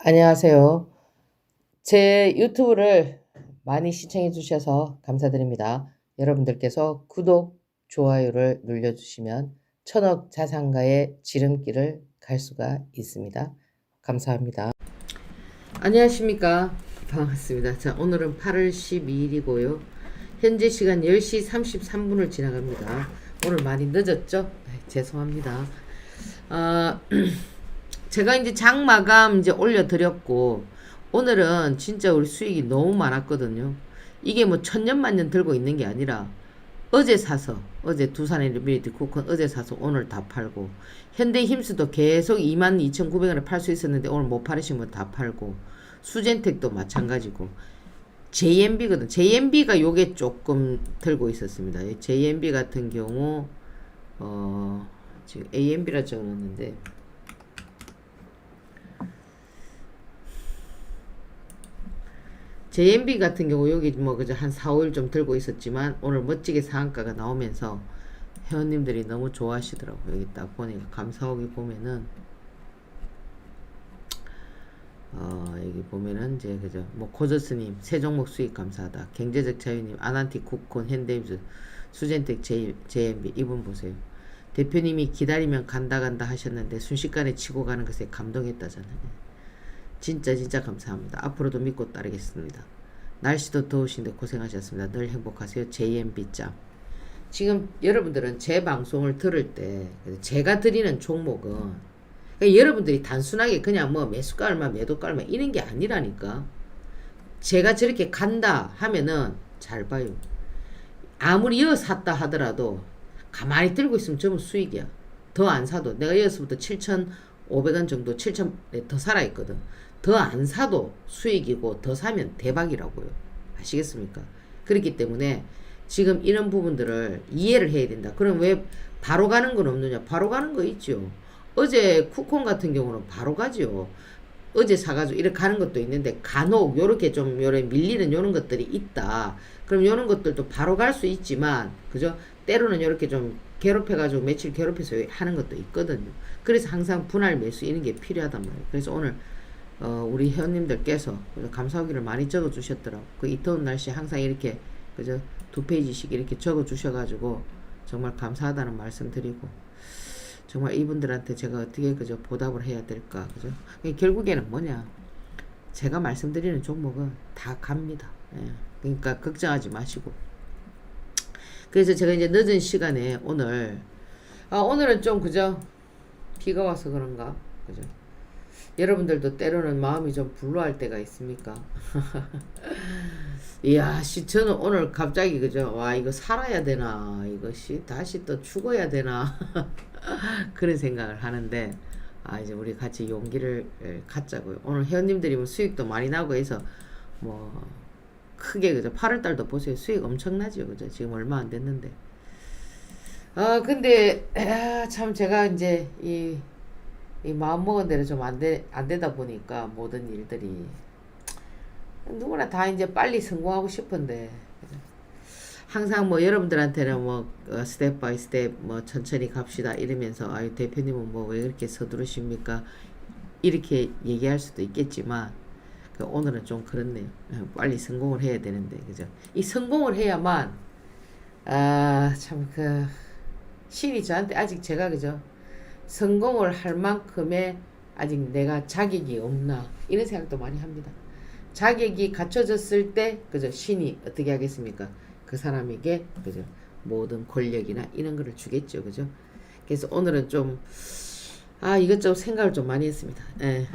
안녕하세요. 제 유튜브를 많이 시청해 주셔서 감사드립니다. 여러분들께서 구독, 좋아요를 눌러주시면 천억 자산가의 지름길을 갈 수가 있습니다. 감사합니다. 안녕하십니까. 반갑습니다. 자, 오늘은 8월 12일이고요. 현재 시간 10시 33분을 지나갑니다. 오늘 많이 늦었죠? 네, 죄송합니다. 아, 제가 이제 장 마감 이제 올려드렸고, 오늘은 진짜 우리 수익이 너무 많았거든요. 이게 뭐 천년만년 들고 있는 게 아니라, 어제 사서, 어제 두산의 리빌리티 쿠폰 어제 사서 오늘 다 팔고, 현대 힘스도 계속 22,900원에 팔 수 있었는데 오늘 못 팔으시면 다 팔고, 수젠텍도 마찬가지고, JMB거든. JMB가 요게 조금 들고 있었습니다. 이 JMB 같은 경우, 어, 지금 AMB라 적어놨는데, JMB 같은 경우 여기 뭐 그저 한 4, 5일 좀 들고 있었지만 오늘 멋지게 상한가가 나오면서 회원님들이 너무 좋아하시더라고요. 여기 딱 보니까 감사하게 보면은 어 여기 보면은 이제 그죠 뭐 고저스님 새 종목 수익 감사하다. 경제적 자유님 아난티 쿠콘 현대임스 수젠텍 J, JMB 이분 보세요. 대표님이 기다리면 간다 간다 하셨는데 순식간에 치고 가는 것에 감동했다잖아요 진짜 진짜 감사합니다. 앞으로도 믿고 따르겠습니다. 날씨도 더우신데 고생하셨습니다. 늘 행복하세요. JMB짱. 지금 여러분들은 제 방송을 들을 때 제가 드리는 종목은 그러니까 여러분들이 단순하게 그냥 뭐 매수가 얼마 매도가 얼마 이런 게 아니라니까 제가 저렇게 간다 하면은 잘 봐요. 아무리 이어 샀다 하더라도 가만히 들고 있으면 전부 수익이야. 더 안 사도 내가 이어서부터 7,500원 정도 7,000더 네, 살아있거든. 더 안 사도 수익이고 더 사면 대박이라고요. 아시겠습니까? 그렇기 때문에 지금 이런 부분들을 이해를 해야 된다. 그럼 왜 바로 가는 건 없느냐? 바로 가는 거 있죠. 어제 쿠폰 같은 경우는 바로 가죠. 어제 사가지고 이렇게 가는 것도 있는데 간혹 요렇게 좀 요래 밀리는 요런 것들이 있다. 그럼 요런 것들도 바로 갈 수 있지만 그죠? 때로는 요렇게 좀 괴롭혀가지고 며칠 괴롭혀서 하는 것도 있거든요. 그래서 항상 분할 매수 이런 게 필요하단 말이에요. 그래서 오늘 어, 우리 회원님들께서 감사하기를 많이 적어 주셨더라고. 그이 더운 날씨 항상 이렇게 그저 두 페이지씩 이렇게 적어 주셔가지고 정말 감사하다는 말씀 드리고 정말 이분들한테 제가 어떻게 그저 보답을 해야 될까 그죠? 결국에는 뭐냐 제가 말씀드리는 종목은 다 갑니다. 예. 그러니까 걱정하지 마시고 그래서 제가 이제 늦은 시간에 오늘 아 오늘은 좀 그죠 비가 와서 그런가 그죠 여러분들도 때로는 마음이 좀 불루할 때가 있습니까? 이야, 씨, 저는 오늘 갑자기 그죠? 와, 이거 살아야 되나? 이것이 다시 또 죽어야 되나? 그런 생각을 하는데, 아, 이제 우리 같이 용기를 갖자고요. 오늘 회원님들이 뭐 수익도 많이 나고 해서, 뭐, 크게 그죠? 8월달도 보세요. 수익 엄청나죠. 그죠? 지금 얼마 안 됐는데. 아, 근데, 아, 참 제가 이제 이, 이 마음먹은 대로 좀 안 되, 안 되다 보니까 모든 일들이 누구나 다 이제 빨리 성공하고 싶은데. 항상 뭐 여러분들한테는 뭐 어, 스텝 바이 스텝 뭐 천천히 갑시다 이러면서 아유 대표님은 뭐 왜 그렇게 서두르십니까? 이렇게 얘기할 수도 있겠지만 그 오늘은 좀 그렇네요. 빨리 성공을 해야 되는데 그죠? 이 성공을 해야만 아 참 그 신이 저한테 아직 제가 그죠 성공을 할 만큼의 아직 내가 자격이 없나 이런 생각도 많이 합니다. 자격이 갖춰졌을 때 그저 신이 어떻게 하겠습니까? 그 사람에게 그죠 모든 권력이나 이런 거를 주겠죠, 그죠? 그래서 오늘은 좀 아 이것저것 생각을 좀 많이 했습니다. 예.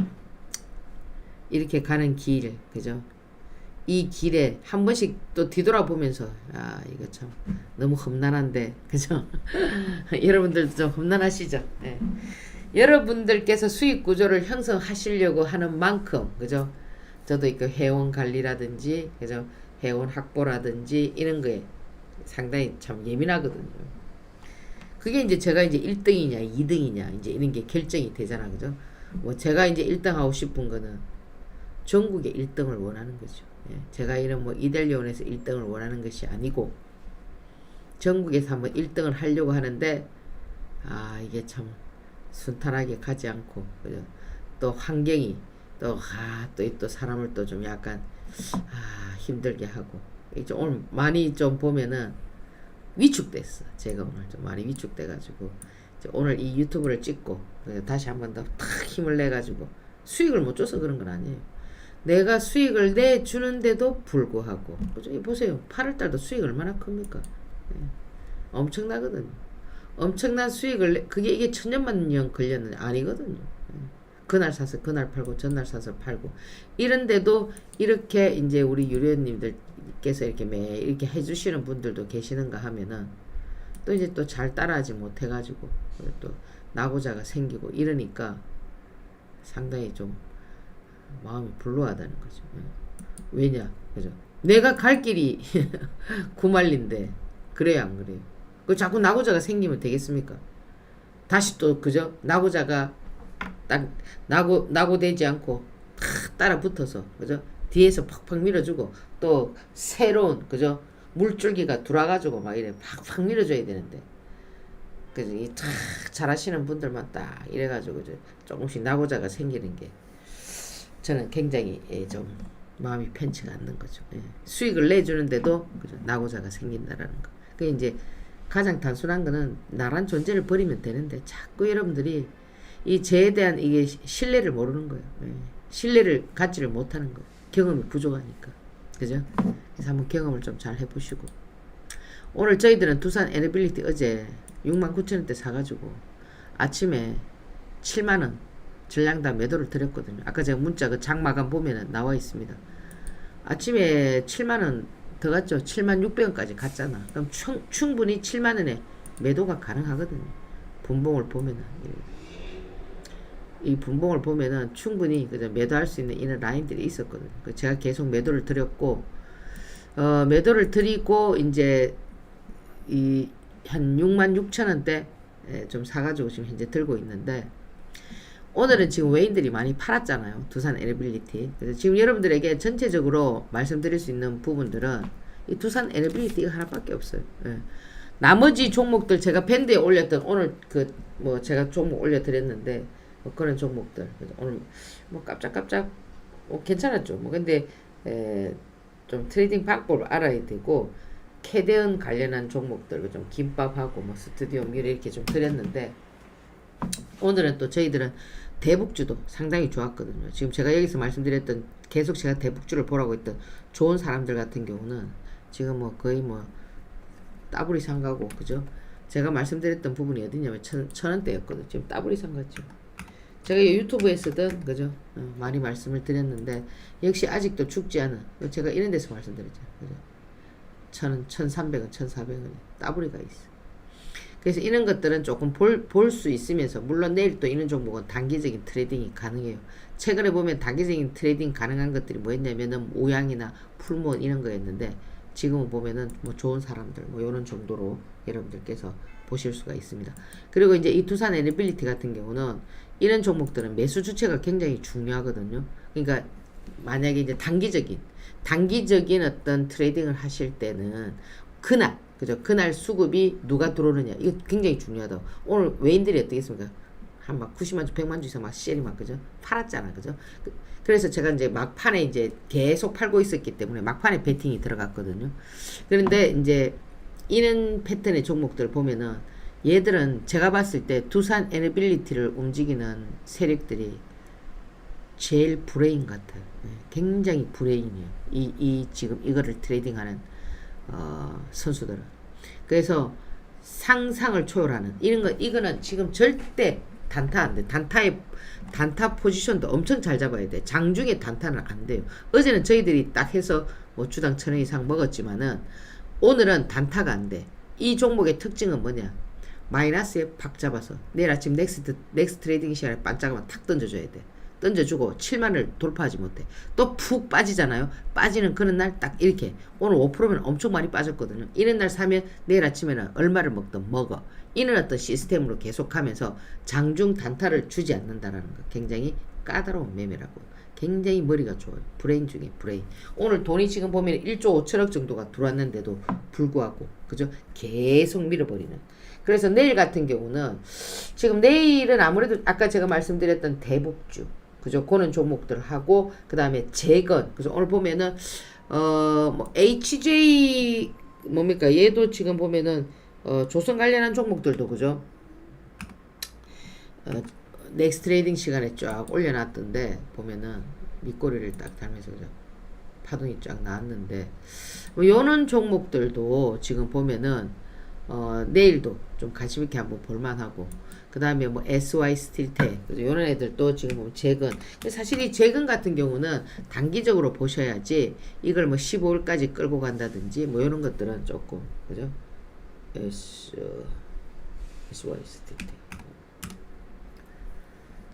이렇게 가는 길, 그죠? 이 길에 한 번씩 또 뒤돌아보면서 아 이거 참 너무 험난한데 그죠? 여러분들도 좀 험난하시죠? 네. 여러분들께서 수익 구조를 형성하시려고 하는 만큼 그죠? 저도 그 회원 관리라든지 그죠? 회원 확보라든지 이런 거에 상당히 참 예민하거든요. 그게 이제 제가 이제 1등이냐 2등이냐 이제 이런 게 결정이 되잖아 그죠? 뭐 제가 이제 1등 하고 싶은 거는 전국의 1등을 원하는 거죠. 예, 제가 이런 뭐 이델리온에서 1등을 원하는 것이 아니고 전국에서 한번 1등을 하려고 하는데 아 이게 참 순탄하게 가지 않고 그죠? 또 환경이 또, 아, 또, 사람을 또 좀 약간, 아, 힘들게 하고. 이제 오늘 많이 좀 보면은 위축됐어. 제가 오늘 좀 많이 위축돼 가지고. 이제 오늘 이 유튜브를 찍고, 다시 한 번 더 탁 힘을 내 가지고, 수익을 못 줘서 그런 건 아니에요. 내가 수익을 내주는데도 불구하고, 보세요. 8월달도 수익 얼마나 큽니까? 예. 엄청나거든요. 엄청난 수익을 내, 그게 이게 천년만 년 걸렸는데 아니거든요. 예. 그날 사서 그날 팔고 전날 사서 팔고 이런데도 이렇게 이제 우리 유료님들께서 이렇게 매 이렇게 해주시는 분들도 계시는가 하면은 또 이제 또 잘 따라하지 못해가지고 또 나고자가 생기고 이러니까 상당히 좀 마음이 불루하다는 거죠. 예. 왜냐, 그죠? 내가 갈 길이 구말린데 그래요, 안 그래요? 그 자꾸 나고자가 생기면 되겠습니까? 다시 또 그죠? 나고자가 딱 나고 나고되지 않고 탁 따라 붙어서 그죠? 뒤에서 팍팍 밀어주고 또 새로운 그죠? 물줄기가 돌아가지고 막 이래 팍팍 밀어줘야 되는데 그죠? 이탁 잘하시는 분들만 딱 이래가지고 조금씩 나고자가 생기는 게 저는 굉장히 예, 좀 마음이 편치가 않는 거죠. 예. 수익을 내주는데도 그죠? 나고자가 생긴다라는 거. 그 이제 가장 단순한 거는 나란 존재를 버리면 되는데 자꾸 여러분들이 이 죄에 대한 이게 시- 신뢰를 모르는 거예요. 예. 신뢰를 갖지를 못하는 거예요. 경험이 부족하니까. 그죠? 그래서 한번 경험을 좀 잘 해보시고. 오늘 저희들은 두산 에너빌리티 어제 6만 9천 원대 사가지고 아침에 7만 원 전량 다 매도를 드렸거든요. 아까 제가 문자 그 장마감 보면은 나와 있습니다. 아침에 7만 원 더 갔죠. 7만 600원까지 갔잖아. 그럼 충, 충분히 7만 원에 매도가 가능하거든요. 분봉을 보면은 이, 이 분봉을 보면은 충분히 그저 매도할 수 있는 이런 라인들이 있었거든요. 그 제가 계속 매도를 드렸고 어, 매도를 드리고 이제 이 한 6만 6천 원대 예, 좀 사가지고 지금 현재 들고 있는데 오늘은 지금 외인들이 많이 팔았잖아요. 두산 에너빌리티. 그래서 지금 여러분들에게 전체적으로 말씀드릴 수 있는 부분들은 이 두산 에너빌리티가 하나밖에 없어요. 예. 나머지 종목들 제가 밴드에 올렸던 오늘 그 뭐 제가 종목 올려드렸는데 뭐 그런 종목들 오늘 뭐 깜짝깜짝 뭐 괜찮았죠. 뭐 근데 에, 좀 트레이딩 방법을 알아야 되고 캐대언 관련한 종목들 그좀 김밥하고 뭐 스튜디오 미래 이렇게 좀 드렸는데 오늘은 또 저희들은 대북주도 상당히 좋았거든요. 지금 제가 여기서 말씀드렸던 계속 제가 대북주를 보라고 했던 좋은 사람들 같은 경우는 지금 뭐 거의 뭐 따블이 상가고 그죠? 제가 말씀드렸던 부분이 어디냐면 천, 천 원대였거든요. 지금 따블이 상가죠. 제가 이 유튜브에서든 그죠? 어, 많이 말씀을 드렸는데 역시 아직도 죽지 않은 제가 이런 데서 말씀드렸잖아요. 그죠? 천원, 천삼백 원, 천사백 원이 따블이가 있어. 그래서 이런 것들은 조금 볼, 볼수 있으면서, 물론 내일 또 이런 종목은 단기적인 트레이딩이 가능해요. 최근에 보면 단기적인 트레이딩 가능한 것들이 뭐였냐면은 모양이나 풀무원 이런 거였는데, 지금은 보면은 뭐 좋은 사람들, 뭐 이런 정도로 여러분들께서 보실 수가 있습니다. 그리고 이제 이 두산 에너빌리티 같은 경우는 이런 종목들은 매수 주체가 굉장히 중요하거든요. 그러니까 만약에 이제 단기적인 단기적인 어떤 트레이딩을 하실 때는 그날 그죠? 그날 수급이 누가 들어오느냐. 이거 굉장히 중요하다. 오늘 외인들이 어떻게 했습니까? 한 막 90만 주 100만 주 이상 막 셀이 막 그죠? 팔았잖아 그죠? 그, 그래서 제가 이제 막판에 이제 계속 팔고 있었기 때문에 막판에 베팅이 들어갔거든요. 그런데 이제 이런 패턴의 종목들 보면은 얘들은 제가 봤을 때 두산 에너빌리티를 움직이는 세력들이 제일 브레인 같아요. 네, 굉장히 브레인이에요. 이, 이 지금 이거를 트레이딩하는 어, 선수들은. 그래서 상상을 초월하는 이런 거 이거는 지금 절대 단타 안 돼. 단타의 단타 포지션도 엄청 잘 잡아야 돼. 장중에 단타는 안 돼요. 어제는 저희들이 딱 해서 뭐 주당 천 원 이상 먹었지만은 오늘은 단타가 안 돼. 이 종목의 특징은 뭐냐? 마이너스에 박 잡아서 내일 아침 넥스트 넥스트 트레이딩 시간에 반짝하면 탁 던져줘야 돼. 던져주고 7만을 돌파하지 못해. 또 푹 빠지잖아요. 빠지는 그런 날 딱 이렇게 오늘 5%면 엄청 많이 빠졌거든요. 이런 날 사면 내일 아침에는 얼마를 먹든 먹어. 이런 어떤 시스템으로 계속하면서 장중 단타를 주지 않는다라는 거 굉장히 까다로운 매매라고. 굉장히 머리가 좋아요. 브레인 중에 브레인. 오늘 돈이 지금 보면 1조 5천억 정도가 들어왔는데도 불구하고 그죠? 계속 밀어버리는. 그래서 내일 같은 경우는 지금 내일은 아무래도 아까 제가 말씀드렸던 대북주 그죠? 그런 종목들 하고 그 다음에 재건 그래서 오늘 보면은 어뭐 HJ 뭡니까 얘도 지금 보면은 어 조선 관련한 종목들도 그죠? 어, 넥스트 트레이딩 시간에 쫙 올려놨던데 보면은 밑꼬리를 딱 달면서 그죠? 파동이 쫙 나왔는데 뭐 요런 종목들도 지금 보면은 어 내일도 좀 관심 있게 한번 볼만하고 그 다음에 뭐 SY 스틸테 그죠? 요런 애들도 지금 보면 재근 근데 사실 이 재근 같은 경우는 단기적으로 보셔야지 이걸 뭐 15일까지 끌고 간다든지 뭐 요런 것들은 조금 그죠? SY 스틸테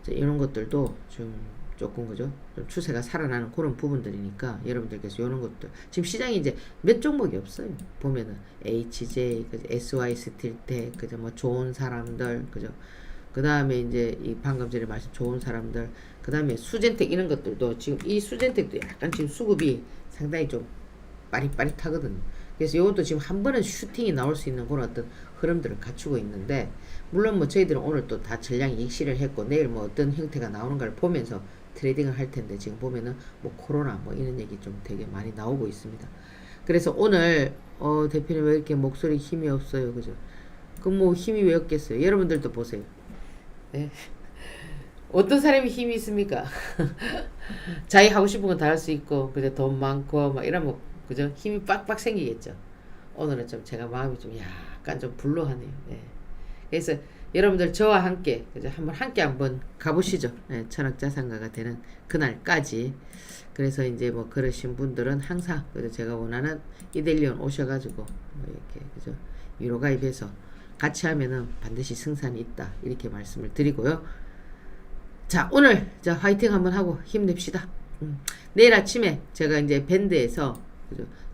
자, 이런 것들도 좀 조금 그죠? 좀 추세가 살아나는 그런 부분들이니까 여러분들께서 이런 것들 지금 시장이 이제 몇 종목이 없어요. 보면은 HJ, 그죠? SY 스틸텍, 그죠? 뭐 좋은 사람들, 그죠? 그 다음에 이제 이 방금 전에 말씀 좋은 사람들, 그 다음에 수젠텍 이런 것들도 지금 이 수젠텍도 약간 지금 수급이 상당히 좀 빠릿빠릿하거든요. 그래서 이것도 지금 한 번은 슈팅이 나올 수 있는 그런 어떤 흐름들을 갖추고 있는데 물론 뭐 저희들은 오늘 또 다 전량 익시를 했고 내일 뭐 어떤 형태가 나오는가를 보면서 트레이딩을 할 텐데 지금 보면은 뭐 코로나 뭐 이런 얘기 좀 되게 많이 나오고 있습니다. 그래서 오늘 어 대표님 왜 이렇게 목소리 힘이 없어요, 그죠? 그뭐 힘이 왜 없겠어요? 여러분들도 보세요. 네. 어떤 사람이 힘이 있습니까? 자기 하고 싶은 건 다 할 수 있고, 그죠? 돈 많고, 막 이러면, 그죠? 힘이 빡빡 생기겠죠. 오늘은 좀 제가 마음이 좀 약간 좀 불로하네요. 예. 그래서 여러분들 저와 함께, 그죠? 한번 함께 한번 가보시죠. 예, 천학자산가가 되는 그날까지. 그래서 이제 뭐 그러신 분들은 항상, 그죠? 제가 원하는 이델리온 오셔가지고, 뭐 이렇게, 그죠? 유로 가입해서 같이 하면은 반드시 승산이 있다. 이렇게 말씀을 드리고요. 자, 오늘 자 화이팅 한번 하고 힘냅시다. 음. 내일 아침에 제가 이제 밴드에서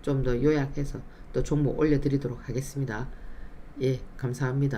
좀 더 요약해서 또 종목 올려드리도록 하겠습니다. 예, 감사합니다.